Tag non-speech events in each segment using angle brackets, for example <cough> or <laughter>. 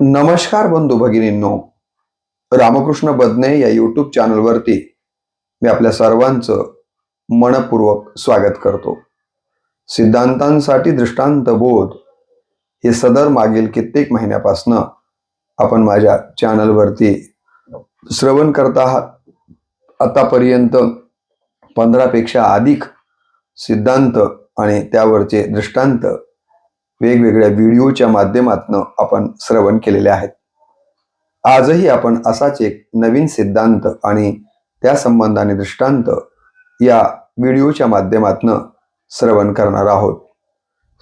नमस्कार बंधू भगिनींनो. रामकृष्ण बदने या यूट्यूब चॅनलवरती मी आपल्या सर्वांचं मनपूर्वक स्वागत करतो. सिद्धांतांसाठी दृष्टांत बोध हे सदर मागील कित्येक महिन्यापासनं आपण माझ्या चॅनलवरती श्रवण करत आहात. आतापर्यंत पंधरापेक्षा अधिक सिद्धांत आणि त्यावरचे दृष्टांत वेगवेगळ्या व्हिडिओच्या माध्यमातून आपण श्रवण केलेले आहेत. आजही आपण असाच एक नवीन सिद्धांत आणि त्या संबंधाने दृष्टांत या व्हिडिओच्या माध्यमातून श्रवण करणार आहोत.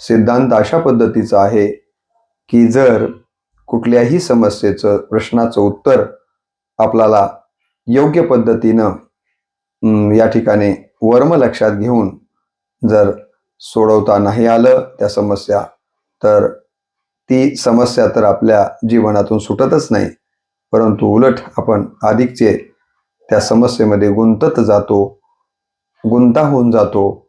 सिद्धांत अशा पद्धतीचा आहे की जर कुठल्याही समस्येचं प्रश्नाचं उत्तर आपल्याला योग्य पद्धतीनं या ठिकाणी वर्म लक्षात घेऊन जर सोडवता नाही आलं त्या समस्या तर ती समस्या तर आपल्या जीवनातून सुटतच नाही. परंतु उलट आपण अधिकचे त्या समस्येमध्ये गुंतत जातो गुंता होऊन जातो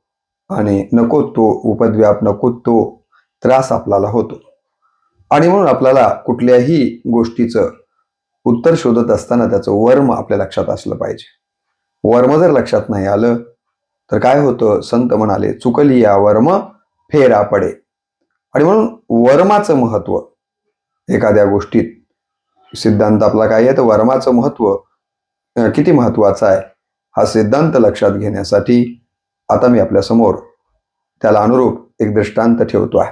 आणि नको तो उपद्व्याप नको तो त्रास आपल्याला होतो. आणि म्हणून आपल्याला कुठल्याही गोष्टीचं उत्तर शोधत असताना त्याचं वर्म आपल्या लक्षात असलं पाहिजे. वर्म जर लक्षात नाही आलं तर काय होतं? संत म्हणाले चुकली या वर्म फेरा पडे. आणि म्हणून वर्माचं महत्त्व एखाद्या गोष्टीत सिद्धांत आपला काय आहे? तर वर्माचं महत्त्व किती महत्वाचं आहे? हा सिद्धांत लक्षात घेण्यासाठी आता मी आपल्यासमोर त्याला अनुरूप एक दृष्टांत ठेवतो आहे.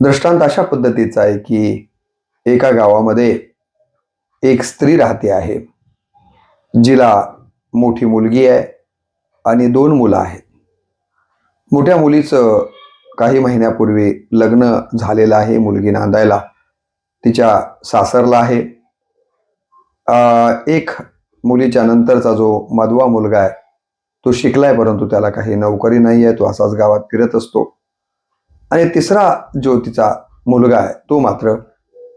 दृष्टांत अशा पद्धतीचा आहे की एका गावामध्ये एक स्त्री राहते आहे जिला मोठी मुलगी आहे आणि दोन मुलं आहेत. मोठ्या मुलीचं काही महिन्यापूर्वी लग्न झालेलं आहे मुलगी नांदायला. तिच्या सासरला आहे. एक मुलीच्या नंतरचा जो मधवा मुलगा आहे तो शिकलाय परंतु त्याला काही नोकरी नाही आहे तो असाच गावात फिरत असतो. आणि तिसरा जो तिचा मुलगा आहे तो मात्र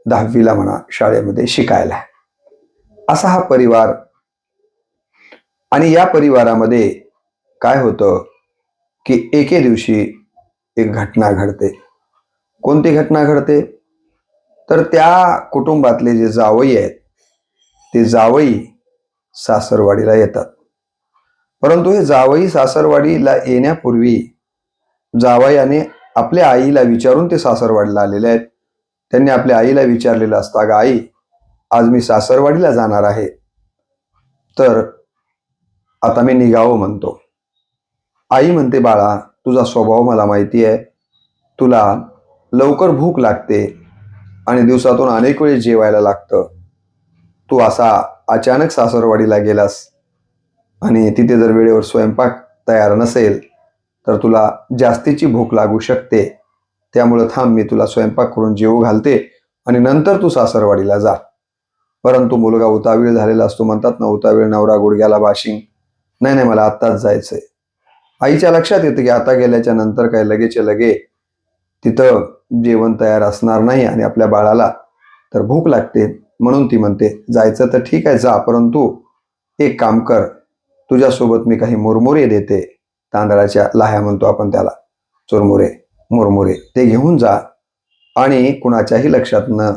दहावीला म्हणा शाळेमध्ये शिकायला आहे. असा हा परिवार आणि या परिवारामध्ये काय होतं की एके दिवशी एक घटना घडते. कोणती घटना घडते? तर त्या कुटुंबातले जे जावई आहेत ते जावई सासरवाडीला येतात. परंतु हे जावई सासरवाडीला येण्यापूर्वी जावयाने आपल्या आईला विचारून ते सासरवाडीला आलेले आहेत. त्यांनी आपल्या आईला विचारलेलं असता गा आई आज मी सासरवाडीला जाणार आहे. तर आता मी निघावं म्हणतो. आई म्हणते बाळा तुझा स्वभाव मला माहिती आहे. तुला लवकर भूक लागते आणि दिवसातून अनेक वेळेस जेवायला लागतं. तू असा अचानक सासरवाडीला गेलास आणि तिथे जर वेळेवर स्वयंपाक तयार नसेल तर तुला जास्तीची भूक लागू शकते. त्यामुळं थांब मी तुला स्वयंपाक करून जेवू घालते आणि नंतर तू सासरवाडीला जा. परंतु मुलगा उतावीळ झालेला असतो म्हणतात ना उतावीळ नवरा गुडघ्याला बाशिंग. नाही नाही मला आत्ताच जायचं आहे आईच्या लक्षात येतं की आता गेल्याच्यानंतर काय लगेचे लगे तिथं जेवण तयार असणार नाही आणि आपल्या बाळाला तर भूक लागते म्हणून ती म्हणते जायचं तर ठीक आहे जा परंतु एक काम कर तुझ्यासोबत मी काही मुरमुरे देते. तांदळाच्या लाह्या म्हणतो आपण त्याला. चुरमुरे मुरमुरे ते घेऊन जा आणि कुणाच्याही लक्षात न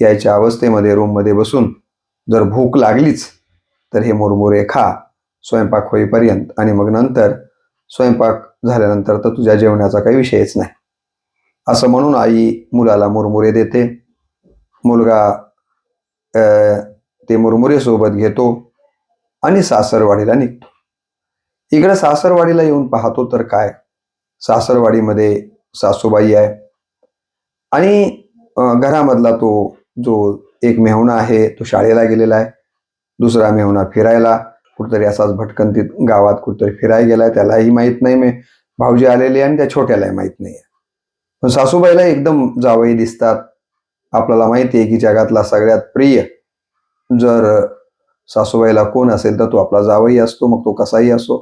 यायच्या अवस्थेमध्ये रूममध्ये बसून जर भूक लागलीच तर हे मुरमुरे खा स्वयंपाक होईपर्यंत आणि मग नंतर स्वयंपाक झाल्यानंतर तर तुझ्या जेवणाचा काही विषयच नाही. असं म्हणून आई मुलाला मुरमुरे देते. मुलगा ते मुरमुरे सोबत घेतो आणि सासरवाडीला निघतो. इकडे सासरवाडीला येऊन पाहतो तर काय? सासरवाडीमध्ये सासूबाई आहे. आणि घरामधला तो जो एक मेहुणा आहे तो शाळेला गेलेला आहे. दुसरा मेहुणा फिरायला कुठतरी असाच भटकंतीत गावात कुठतरी फिरायला गेलाय त्यालाही माहीत नाही मी भाऊजी आलेले आणि त्या छोट्यालाही माहीत नाही पण सासूबाईला एकदम जावई दिसतात. आपल्याला माहिती आहे की जगातला सगळ्यात प्रिय जर सासूबाईला कोण असेल तर तो आपला जावई असतो मग तो कसाही असो.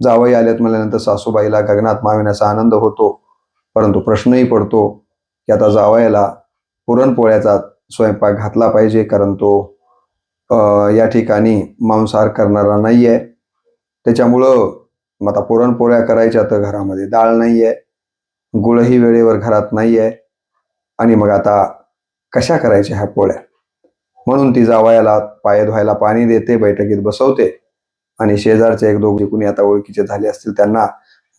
जावई आल्यात म्हणल्यानंतर सासूबाईला गगनात माविण्याचा आनंद होतो परंतु प्रश्नही पडतो की आता जावयाला पुरणपोळ्याचा स्वयंपाक घातला पाहिजे कारण तो या ठिकाणी मांसाहार करणारा नाही आहे त्याच्यामुळं मग आता पुरणपोळ्या करायच्या तर घरामध्ये डाळ नाही आहे गुळही वेळेवर घरात नाही आहे आणि मग आता कशा करायच्या ह्या पोळ्या? म्हणून ती जावयाला पाय धुवायला पाणी देते बैठकीत बसवते. आणि शेजारचे एक दोघे कुणी आता ओळखीचे झाले असतील त्यांना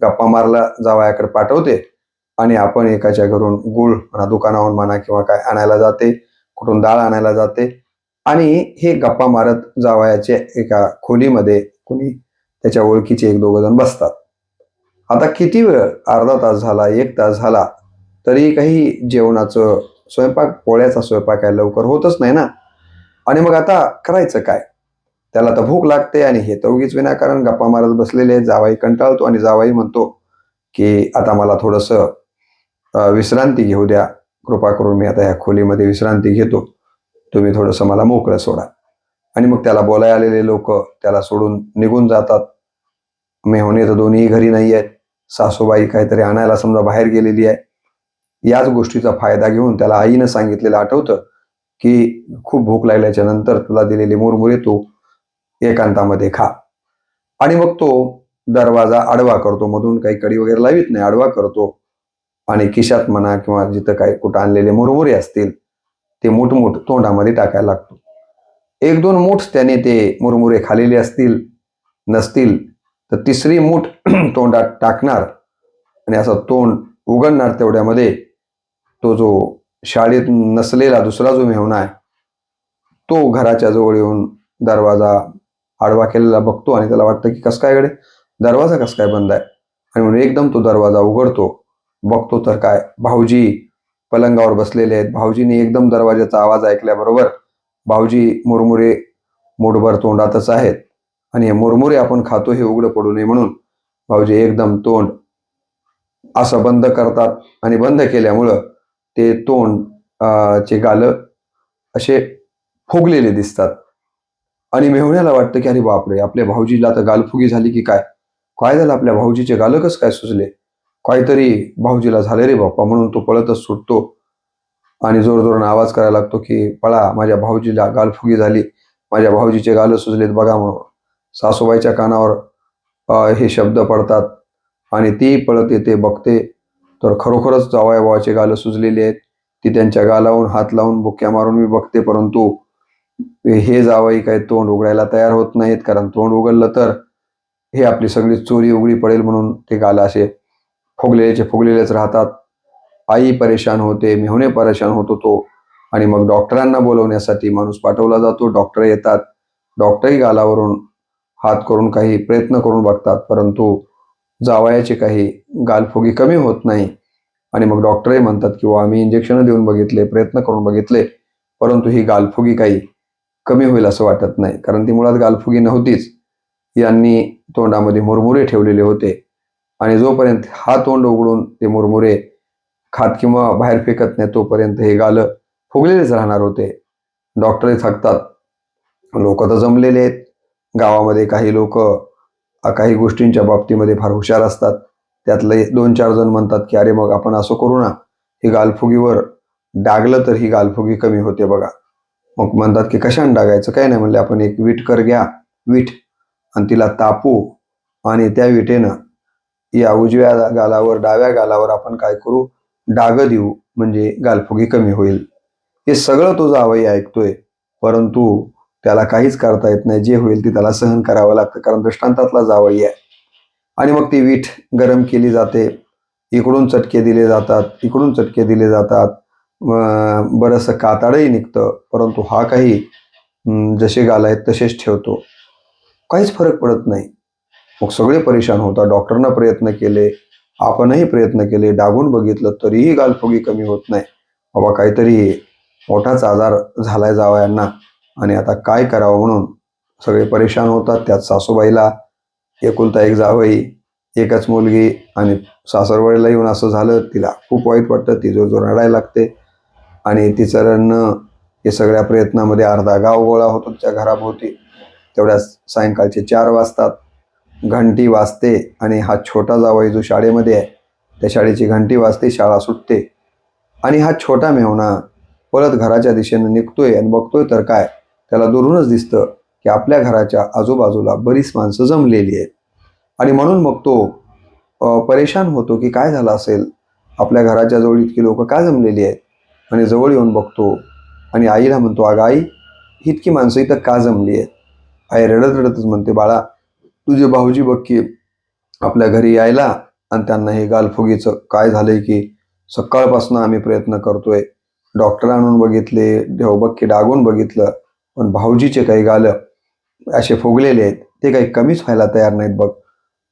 गप्पा मारला जावयाकडे पाठवते. आणि आपण एकाच्या घरून गुळ म्हणा दुकानाहून म्हणा किंवा काय आणायला जाते. कुठून डाळ आणायला जाते. आणि हे गप्पा मारत जावयाच्या एका खोलीमध्ये कुणी त्याच्या ओळखीचे एक दोघ जण बसतात. आता किती वेळ अर्धा तास झाला एक तास झाला तरी काही जेवणाचं स्वयंपाक पोळ्याचा स्वयंपाक काय लवकर होतच नाही ना? आणि मग आता करायचं काय? त्याला तर भूक लागते आणि हे तर उगीच विनाकारण गप्पा मारत बसलेले जावाई कंटाळतो आणि जावाई म्हणतो की आता मला थोडंसं विश्रांती घेऊ द्या. कृपा करून मी आता ह्या खोलीमध्ये विश्रांती घेतो. तुम्ही थोडंसं मला मोकळं सोडा. आणि मग त्याला बोलाय आलेले लोक त्याला सोडून निघून जातात. मेहणे तर दोन्ही घरी नाही आहेत. सासूबाई काहीतरी आणायला समजा बाहेर गेलेली आहे. याच गोष्टीचा फायदा घेऊन त्याला आईनं सांगितलेलं आठवतं की खूप भूक लागल्याच्या नंतर तुला दिलेली मुरमुरे तू एकांतामध्ये खा. आणि मग तो दरवाजा आडवा करतो. मधून काही कडी वगैरे लावित नाही आडवा करतो. आणि खिशात म्हणा किंवा जिथं काही कुठं आणलेले मुरमुरे असतील ते मोठमोठ तोंडामध्ये टाकायला लागतो. एक दोन मूठ त्याने ते मुरमुरे खालेले असतील नसतील तर तिसरी मूठ <clears throat> तोंडात टाकणार आणि असं तोंड उघडणार तेवढ्यामध्ये तो जो शाळेत नसलेला दुसरा जो मेहुणा आहे तो घराच्या जवळ येऊन दरवाजा आडवा केलेला बघतो आणि त्याला वाटतं की कस काय गडे? दरवाजा कस काय बंद आहे? आणि म्हणून एकदम तो दरवाजा उघडतो बघतो तर काय भाऊजी पलंगावर बसलेले आहेत. भाऊजीने एकदम दरवाजाचा आवाज ऐकल्याबरोबर भाऊजी मुरमुरे मोठभर तोंडातच आहेत. आणि हे मुरमुरे आपण खातो हे उघडं पडू नये म्हणून भाऊजी एकदम तोंड असं बंद करतात. आणि बंद केल्यामुळं ते तोंड चे गाल असे फुगलेले दिसतात. आणि मेहुण्याला वाटतं की अरे बापरे आपल्या भाऊजीला आता गालफुगी झाली की काय? काय झालं? आपल्या भाऊजीचे गालकच काय सुचले काहीतरी भाऊजीला झाले रे बाप्पा म्हणून तो पळतच सुटतो. आणि जोर जोरानं आवाज करायला लागतो की पळा माझ्या भाऊजीला गालफुगी झाली. माझ्या भाऊजीचे गाल सुजलेत बघा म्हणून. सासूबाईच्या कानावर हे शब्द पडतात आणि ती पळत येते बघते. तर खरोखरच जावया भावाचे गालं सुजलेली आहेत. ती त्यांच्या गालावून हात लावून बुक्या मारून मी बघते परंतु हे जावई काही तोंड उघडायला तयार होत नाहीत कारण तोंड उघडलं तर हे आपली सगळी चोरी उघडी पडेल म्हणून ते गाल असे फुगलेलेचे फुगलेलेच राहतात. आई परेशान होते मेहुणे परेशान होतो तो. आणि मग डॉक्टरांना बोलवण्यासाठी माणूस पाठवला जातो. डॉक्टर येतात. डॉक्टरही गालावरून हात करून काही प्रयत्न करून बघतात. परंतु जावयाचे काही गालफुगी कमी होत नाही. आणि मग डॉक्टरही म्हणतात किंवा आम्ही इंजेक्शन देऊन बघितले प्रयत्न करून बघितले. परंतु ही गालफुगी काही कमी होईल असं वाटत नाही. कारण ती मुळात गालफुगी नव्हतीच. यांनी तोंडामध्ये मुरमुरे ठेवलेले होते. आणि जोपर्यंत हा तोंड उघडून ते मुरमुरे खात किंवा बाहेर फेकत नाही तोपर्यंत हे गालं फुगलेलेच राहणार होते. डॉक्टरही थकतात. लोक तर जमलेले आहेत. गावामध्ये काही लोक काही गोष्टींच्या बाबतीमध्ये फार हुशार असतात. त्यातले दोन चार जण म्हणतात की अरे मग आपण असं करू ना. ही गालफुगीवर डागलं तर ही गालफुगी कमी होते बघा. मग म्हणतात की कशाने डागायचं? काय नाही म्हणले आपण एक विटकर घ्या. वीट. आणि तिला तापू आणि त्या विटेनं या उजव्या गालावर डाव्या गालावर आपण काय करू? डाग देऊ म्हणजे गालफुगी कमी होईल. हे सगळं तो जावई ऐकतोय परंतु त्याला काहीच करता येत नाही. जे होईल ते त्याला सहन करावं लागतं कारण दृष्टांतातला जावई आहे. आणि मग ती वीठ गरम केली जाते. इकडून चटके दिले जातात इकडून चटके दिले जातात. अं, बरंचसं कातडही निघतं परंतु हा काही जसे गाल आहेत तसेच ठेवतो. काहीच फरक पडत नाही. मग सगळे परेशान होतात. डॉक्टरनं प्रयत्न केले आपणही प्रयत्न केले डागून बघितलं तरीही गालफुगी कमी होत नाही. बाबा काहीतरी मोठाच आजार झालाय जावयांना आणि आता काय करावं म्हणून सगळे परेशान होतात. त्यात सासूबाईला एकुलता एक जावई एकच मुलगी आणि सासरवाडीला येऊन असं झालं तिला खूप वाईट वाटतं ती जो जोर रडायला लागते आणि तिचं रडणं हे सगळ्या प्रयत्नामध्ये अर्धा गाव गोळा होतो त्या घराभोवती. तेवढ्याच सायंकाळचे चार वाजतात. घंटी वाजते आणि हा छोटा जावई जो शाळेमध्ये आहे त्या शाळेची घंटी वाजते शाळा सुटते. आणि हा छोटा मेहुणा परत घराच्या दिशेनं निघतोय आणि बघतोय तर काय त्याला दुरूनच दिसतं की आपल्या घराच्या आजूबाजूला बरीच माणसं जमलेली आहेत. आणि म्हणून मग तो परेशान होतो की काय झालं असेल? आपल्या घराच्या जवळ इतकी लोक का जमलेली आहेत? आणि जवळ येऊन बघतो आणि आईला म्हणतो अगं आई इतकी माणसं इथं का जमली आहेत? आई रडत रडतच म्हणते बाळा तुझे भाऊजी बघ की आपल्या घरी यायला आणि त्यांना हे गालफुगीचं काय झालंय की सकाळपासून आम्ही प्रयत्न करतोय. डॉक्टर आणून बघितले देवबक्की डागून बघितलं पण भाऊजीचे काही गाल असे फुगलेले आहेत. ते काही कमीच व्हायला तयार नाहीत बघ.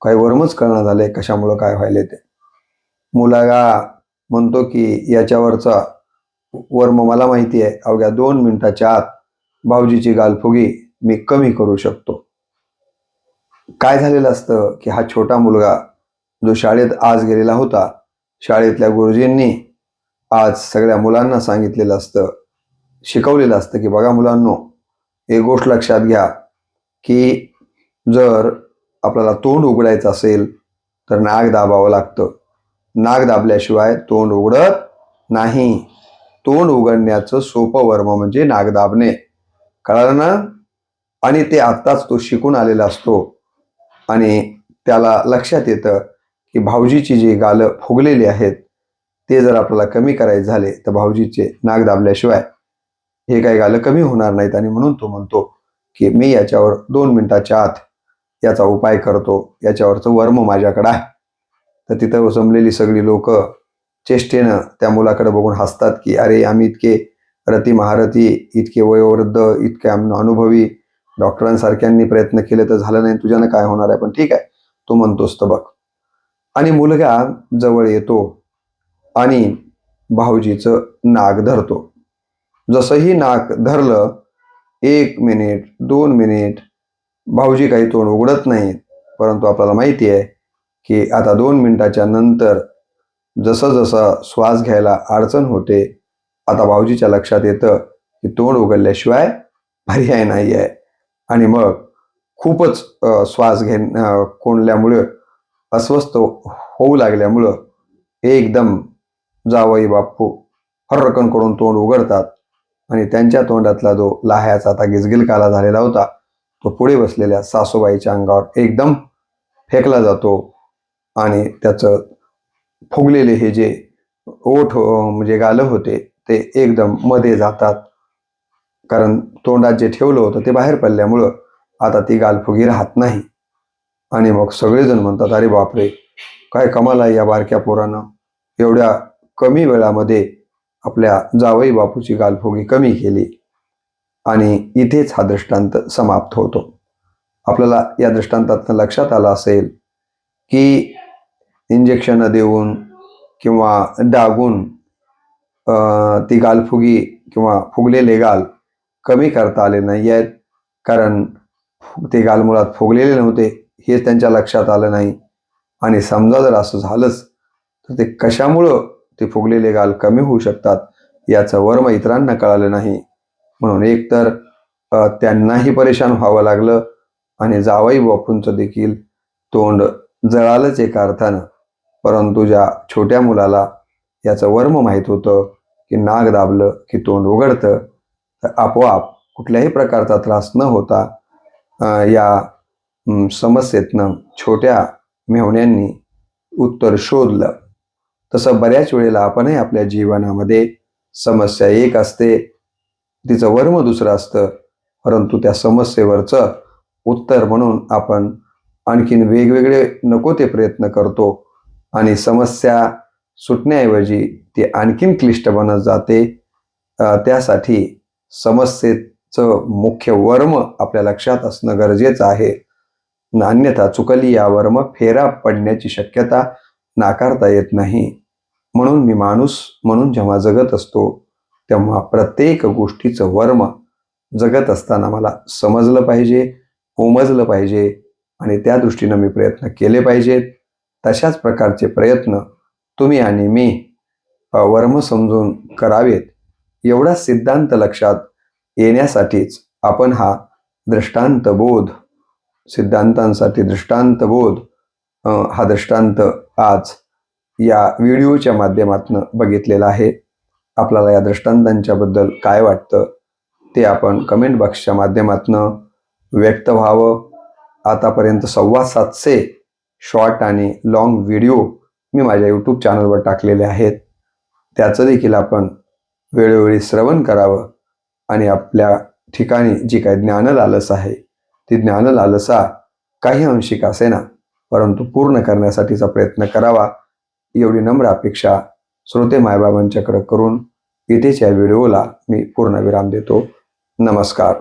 काही वर्मच कळणं झालंय कशामुळं काय व्हायले ते. मुलागा म्हणतो की याच्यावरचा वर्म मला माहिती आहे. अवघ्या दोन मिनिटाच्या आत भाऊजीची गालफुगी मी कमी करू शकतो. काय झालेलं असतं की हा छोटा मुलगा जो शाळेत आज गेलेला होता शाळेतल्या गुरुजींनी आज सगळ्या मुलांना सांगितलेलं असतं शिकवलेलं असतं की बघा मुलांनो एक गोष्ट लक्षात घ्या की जर आपल्याला तोंड उघडायचं असेल तर नाग दाबावं लागतं. नाग दाबल्याशिवाय तोंड उघडत नाही. तोंड उघडण्याचं सोपं वर्म म्हणजे नाग दाबणे. कळालं ना? आणि ते आत्ताच तो शिकून आलेला असतो. आणि त्याला लक्षात येतं की भाऊजीची जी गालं फुगलेली आहेत ते जर आपल्याला कमी करायचे झाले तर भाऊजीचे नाग दाबल्याशिवाय हे काही गालं कमी होणार नाहीत. आणि म्हणून तो म्हणतो की मी याच्यावर दोन मिनिटाच्या आत याचा उपाय करतो. याच्यावरचं वर्म माझ्याकडं आहे. तर तिथं जमलेली सगळी लोक चेष्टेनं त्या मुलाकडे बघून हसतात की अरे आम्ही इतके रती महारथी इतके वयोवृद्ध इतके आम्ही अनुभवी डॉक्टरांसारख्यांनी प्रयत्न केले तर झालं नाही तुझ्यानं काय होणार आहे? पण ठीक आहे तू म्हणतोस तर बघ. आणि मुलगा जवळ येतो आणि भाऊजीचं नाक धरतो. जसंही नाक धरलं एक मिनिट दोन मिनिट भाऊजी काही तोंड उघडत नाहीत परंतु आपल्याला माहिती आहे की आता दोन मिनिटाच्या नंतर जसं जसं श्वास घ्यायला अडचण होते आता भाऊजीच्या लक्षात येतं की तोंड उघडल्याशिवाय पर्याय नाही आहे आणि मग खूपच श्वास घेण कोंडल्यामुळं अस्वस्थ होऊ लागल्यामुळं एकदम जावई बापू हर्रकन करून तोंड उघडतात आणि त्यांच्या तोंडातला जो लाह्याचा आता गिजगिल काला झालेला होता तो पुढे बसलेल्या सासूबाईच्या अंगावर एकदम फेकला जातो आणि त्याचं फुगलेले हे जे ओठ म्हणजे गालं होते ते एकदम मध्ये जातात. कारण तोंडात जे ठेवलं होतं ते बाहेर पडल्यामुळं आता ती गालफुगी राहत नाही. आणि मग सगळेजण म्हणतात अरे बापरे काय कमाल आहे या बारक्या पोरानं. एवढ्या कमी वेळामध्ये आपल्या जावई बापूची गालफुगी कमी केली. आणि इथेच हा दृष्टांत समाप्त होतो. आपल्याला या दृष्टांतातनं लक्षात आलं असेल की इंजेक्शनं देऊन किंवा डागून ती गालफुगी किंवा फुगलेले गाल कमी करता आले नाही आहेत कारण फु- ते गाल मुळात फुगलेले नव्हते हे त्यांच्या लक्षात आलं नाही. आणि समजा जर असं झालंच तर ते कशामुळं ते फुगलेले गाल कमी होऊ शकतात याचं वर्म इतरांना कळालं नाही. म्हणून एकतर त्यांनाही परेशान व्हावं लागलं आणि जावाई बापूंचं देखील तोंड जळालंच एका अर्थानं. परंतु ज्या छोट्या मुलाला याचं वर्म माहीत होतं की नाग दाबलं की तोंड उघडतं तर आपोआप कुठल्याही प्रकारचा त्रास न होता या समस्येतनं छोट्या मेहण्यांनी उत्तर शोधलं. तसं बऱ्याच वेळेला आपणही आपल्या जीवनामध्ये समस्या एक असते तिचं वर्म दुसरं असतं परंतु त्या समस्येवरचं उत्तर म्हणून आपण आणखीन वेगवेगळे नको ते प्रयत्न करतो आणि समस्या सुटण्याऐवजी ती आणखीन क्लिष्ट बनत जाते. त्यासाठी समस्येचं मुख्य वर्म आपल्या लक्षात असणं गरजेचं आहे. न अन्यथा चुकली या वर्म फेरा पडण्याची शक्यता नाकारता येत नाही. म्हणून मी माणूस म्हणून जेव्हा जगत असतो तेव्हा प्रत्येक गोष्टीचं वर्म जगत असताना मला समजलं पाहिजे उमजलं पाहिजे आणि त्या दृष्टीनं मी प्रयत्न केले पाहिजेत. तशाच प्रकारचे प्रयत्न तुम्ही आणि मी वर्म समजून करावेत. एवढा सिद्धांत लक्षात येण्यासाठीच आपण हा दृष्टांत बोध सिद्धांतांसाठी दृष्टांत बोध हा दृष्टांत आज या व्हिडिओच्या माध्यमातून बघितलेला आहे. आपल्याला या दृष्टांतांच्या बद्दल काय वाटतं ते आपण कमेंट बॉक्सच्या माध्यमातून व्यक्त व्हावं. आतापर्यंत सव्वा सातशे शॉर्ट आणि लॉंग व्हिडिओ मी माझ्या यूट्यूब चॅनलवर टाकलेले आहेत. त्याचं देखील आपण वेळोवेळी श्रवण करावं आणि आपल्या ठिकाणी जी काही ज्ञान लालस आहे ती ज्ञान लालसा काही अंशिक असेना परंतु पूर्ण करण्यासाठीचा प्रयत्न करावा एवढी नम्र अपेक्षा श्रोते मायबाबांच्याकडे करून इथेच्या व्हिडिओला मी पूर्ण विराम देतो. नमस्कार.